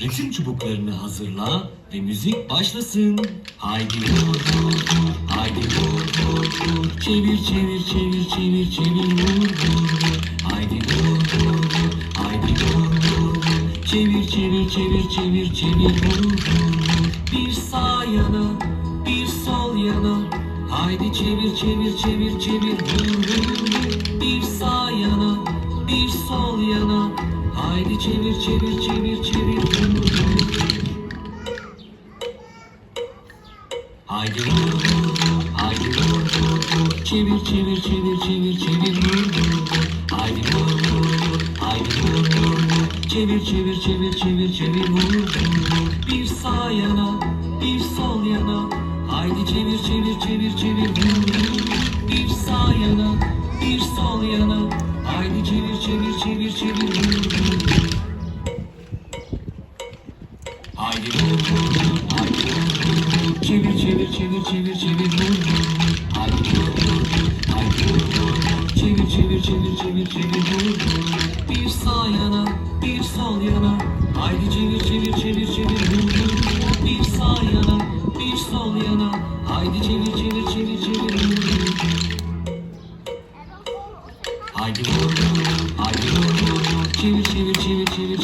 Ritim çubuklarını hazırla ve müzik başlasın. Haydi vur vur vur, haydi vur vur vur. Çevir çevir çevir çevir çevir vur vur vur. Haydi vur vur vur, haydi vur vur vur. Çevir çevir çevir çevir çevir vur vur vur. Bir sağ yana, bir sol yana. Haydi çevir çevir çevir çevir vur vur vur. Bir sağ yana, bir sol yana. Haydi çevir çevir çevir Haydi vur haydi vur. Çevir çevir çevir çevir çevir. Haydi vur haydi vur. Çevir çevir çevir çevir çevir vur. Bir sağ yana, bir sol yana. Haydi çevir çevir çevir çevir vur. Bir sağ yana, bir sol yana. Haydi çevir çevir çevir çevir vur. Haydi vur çevir çevir çevir vur vur vur. Haydi vur vur vur, haydi vur vur vur. Çevir çevir çevir çevir çevir vur vur. Bir sağ yana, bir sol yana. Haydi çevir çevir çevir çevir vur vur. Bir sağ yana, bir sol yana. Haydi çevir çevir çevir çevir vur vur. Haydi vur vur haydi vur vur. Çevir çevir çevir çevir